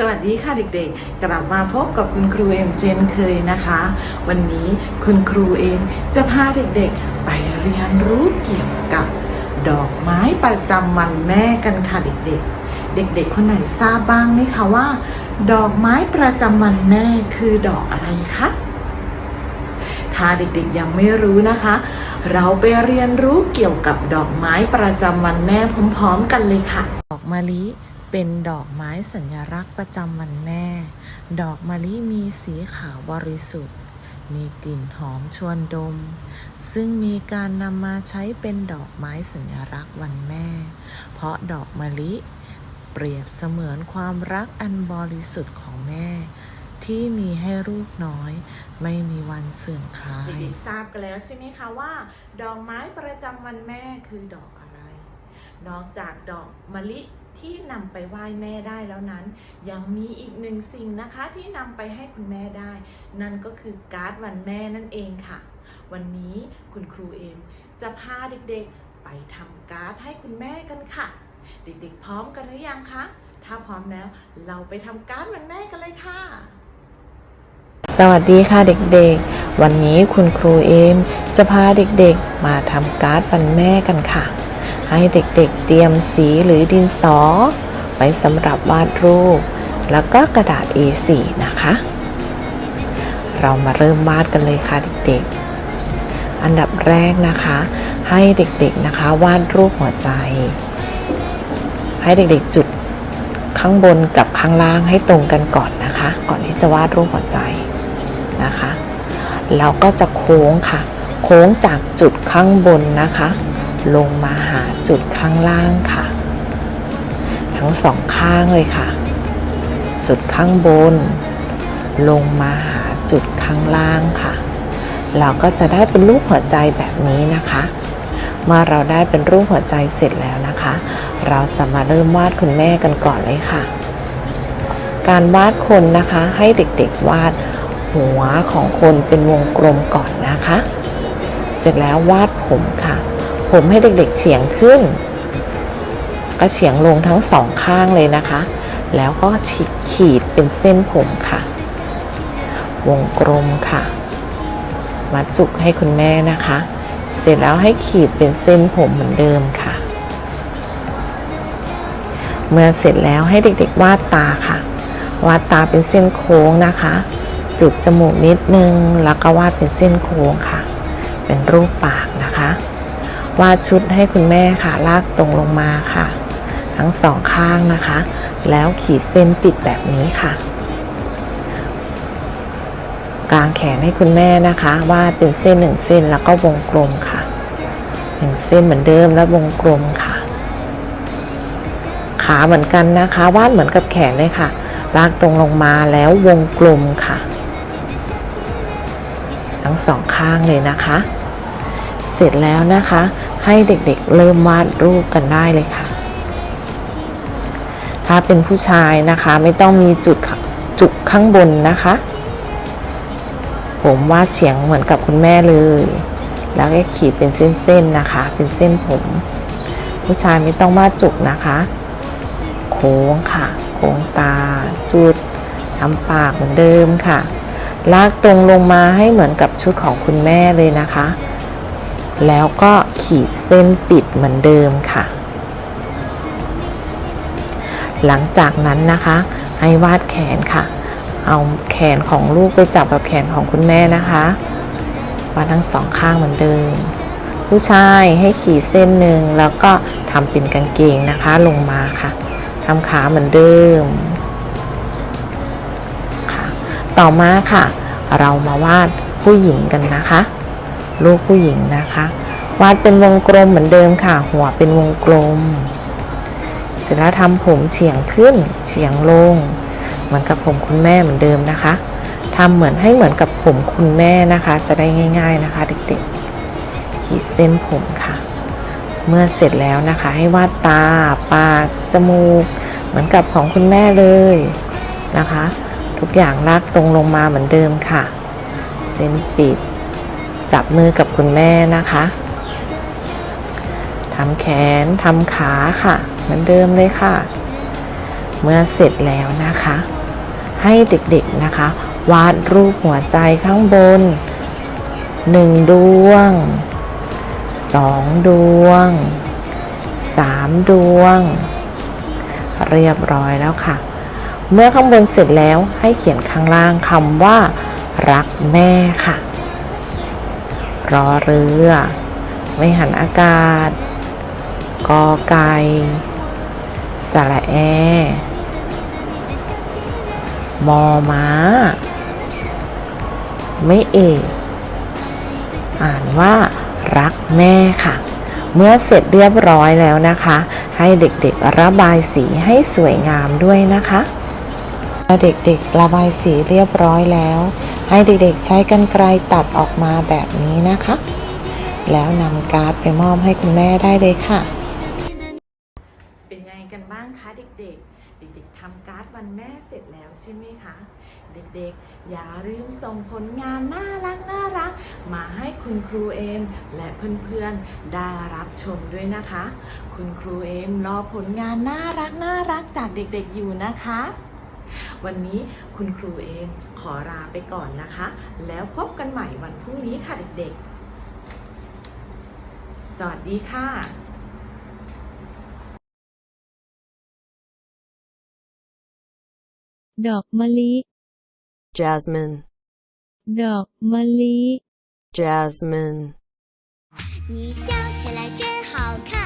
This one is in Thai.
สวัสดีค่ะเด็กๆ กลับมาพบกับคุณครูเอ็มเช่นเคยนะคะ วันนี้คุณครูเอ็มจะพาเด็กๆ ไปเรียนรู้เกี่ยวกับดอกไม้ประจำวันแม่กันค่ะเด็กๆ เด็กๆ คนไหนทราบบ้างไหมคะว่า ดอกไม้ประจำวันแม่คือดอกอะไรคะ ถ้าเด็กๆยังไม่รู้นะคะ เราไปเรียนรู้เกี่ยวกับดอกไม้ประจำวันแม่พร้อมๆ กันเลยค่ะ ดอกมะลิ เป็นดอกไม้สัญลักษณ์ประจำวันแม่ ดอกมะลิมีสีขาวบริสุทธิ์ มีกลิ่นหอมชวนดม ซึ่งมีการนำมาใช้เป็นดอกไม้สัญลักษณ์วันแม่ เพราะดอกมะลิเปรียบเสมือนความรักอันบริสุทธิ์ของแม่ ที่มีให้ลูกน้อย ไม่มีวันเสื่อมคลาย ทราบกันแล้วใช่ไหมคะว่า ดอกไม้ประจำวันแม่คือดอกอะไร นอกจากดอกมะลิ ที่นำไปไหว้แม่ได้แล้วนั้น ยังมีอีกหนึ่งสิ่งนะคะที่นำไปให้คุณแม่ได้ นั่นก็คือการ์ดวันแม่นั่นเองค่ะ วันนี้คุณครูเอมจะพาเด็กๆไปทำการ์ดให้คุณแม่กันค่ะ เด็กๆ พร้อมกันหรือยังคะถ้าพร้อมแล้วเราไปทำการ์ดวันแม่กันเลยค่ะสวัสดีค่ะเด็กๆ วันนี้คุณครูเอม จะพาเด็กๆ มาทำการ์ดวันแม่กันค่ะ ให้เด็กๆเตรียมสีหรือดินสอ ไว้สำหรับวาดรูป แล้วก็กระดาษ A4 นะคะ เรามาเริ่มวาดกันเลยค่ะเด็กๆ อันดับแรกนะคะ ให้เด็กๆนะคะวาดรูปหัวใจ ให้เด็กๆจุดข้างบนกับข้างล่างให้ตรงกันก่อนนะคะ ก่อนที่จะวาดรูปหัวใจนะคะ แล้วก็จะโค้งค่ะ โค้งจากจุดข้างบนนะคะ ลงมาหาจุดข้างล่างค่ะ ทั้งสองข้างเลยค่ะ จุดข้างบน ลงมาหาจุดข้างล่างค่ะ เราก็จะได้เป็นรูปหัวใจแบบนี้นะคะ เมื่อเราได้เป็นรูปหัวใจเสร็จแล้วนะคะ เราจะมาเริ่มวาดคุณแม่กันก่อนเลยค่ะ การวาดคนนะคะให้เด็กๆวาดหัวของคนเป็นวงกลมก่อนนะคะ เสร็จแล้ววาดผมค่ะ ผมให้เด็กๆเฉียงขึ้น ก็เฉียงลงทั้งสองข้างเลยนะคะ แล้วก็ฉีดขีดเป็นเส้นผมค่ะ วงกลมค่ะ มาจุกให้คุณแม่นะคะ เสร็จแล้วให้ขีดเป็นเส้นผมเหมือนเดิมค่ะ เมื่อเสร็จแล้วให้เด็กๆวาดตาค่ะ วาดตาเป็นเส้นโค้งนะคะ จุดจมูกนิดนึง แล้วก็วาดเป็นเส้นโค้งค่ะ เป็นรูปปากนะคะ วาดชุดให้คุณแม่ค่ะ ลากตรงลงมาค่ะ ทั้งสองข้างนะคะ แล้วขีดเส้นปิดแบบนี้ค่ะ กางแขนให้คุณแม่นะคะ วาดเป็นเส้นหนึ่งเส้นแล้วก็วงกลมค่ะหนึ่งเส้นเหมือนเดิมแล้ววงกลมค่ะ ขาเหมือนกันนะคะ วาดเหมือนกับแขนเลยค่ะ ลากตรงลงมาแล้ววงกลมค่ะ ทั้งสองข้างเลยนะคะ เสร็จแล้วนะคะ ให้เด็กๆเริ่มวาดรูปกันได้เลยค่ะ ถ้าเป็นผู้ชายนะคะไม่ต้องมีจุดจุกข้างบนนะคะ ผมวาดเฉียงเหมือนกับคุณแม่เลย แล้วก็ขีดเป็นเส้นๆนะคะ เป็นเส้นผม ผู้ชายไม่ต้องวาดจุกนะคะ โค้งค่ะ โค้งตา จุดทำปากเหมือนเดิมค่ะลากตรงลงมาให้เหมือนกับชุดของคุณแม่เลยนะคะ แล้วก็ขีดเส้นปิดเหมือนเดิมค่ะ หลังจากนั้นนะคะ ให้วาดแขนค่ะ เอาแขนของลูกไปจับกับแขนของคุณแม่นะคะวาดทั้งสองข้างเหมือนเดิม ผู้ชายให้ขีดเส้นหนึ่งแล้วก็ทำเป็นกางเกงนะคะลงมาค่ะทำขาเหมือนเดิมค่ะ ต่อมาค่ะ เรามาวาดผู้หญิงกันนะคะ ลูกผู้หญิงนะคะ วาดเป็นวงกลมเหมือนเดิมค่ะ หัวเป็นวงกลม เสร็จแล้วทำผมเฉียงขึ้นเฉียงลง เหมือนกับผมคุณแม่เหมือนเดิมนะคะทำเหมือนให้เหมือนกับผมคุณแม่นะคะ จะได้ง่าย ๆนะคะ เด็กๆ ขีดเส้นผมค่ะ เมื่อเสร็จแล้วนะคะ ให้วาดตา ปาก จมูก เหมือนกับของคุณแม่เลยนะคะ ทุกอย่างลากตรงลงมาเหมือนเดิมค่ะ เส้นปิด จับมือกับคุณแม่นะคะทำแขนทำขาค่ะ เหมือนเดิมเลยค่ะ เมื่อเสร็จแล้วนะคะ ให้เด็กๆนะคะ วาดรูปหัวใจข้างบนหนึ่งดวงสองดวงสามดวง เรียบร้อยแล้วค่ะ เมื่อข้างบนเสร็จแล้วให้เขียนข้างล่างคำว่า รักแม่ค่ะ รอเรือ ไม่หันอากาศ กอไก่สระแอ มอม้า ไม่เอกอ่านว่ารักแม่ค่ะ เมื่อเสร็จเรียบร้อยแล้วนะคะ ให้เด็กๆระบายสีให้สวยงามด้วยนะคะ เมื่อเด็กๆระบายสีเรียบร้อยแล้ว ให้เด็กๆใช้กรรไกรตัดออกมาแบบนี้นะคะ แล้วนำการ์ดไปมอบให้คุณแม่ได้เลยค่ะ เป็นไงกันบ้างคะเด็กๆ เด็กๆทำการ์ดวันแม่เสร็จแล้วใช่ไหมคะ เด็กๆ อย่าลืมส่งผลงานน่ารักน่ารักมาให้คุณครูเอม และเพื่อนๆได้รับชมด้วยนะคะ คุณครูเอมรอผลงานน่ารักน่ารักจากเด็กๆอยู่นะคะ วันนี้คุณครูเอมขอลาไปก่อนนะคะ แล้วพบกันใหม่วันพรุ่งนี้ค่ะเด็กๆ สวัสดีค่ะ ดอกมะลิ Jasmine, ดอกมะลิ Jasmine. 你笑起来真好看。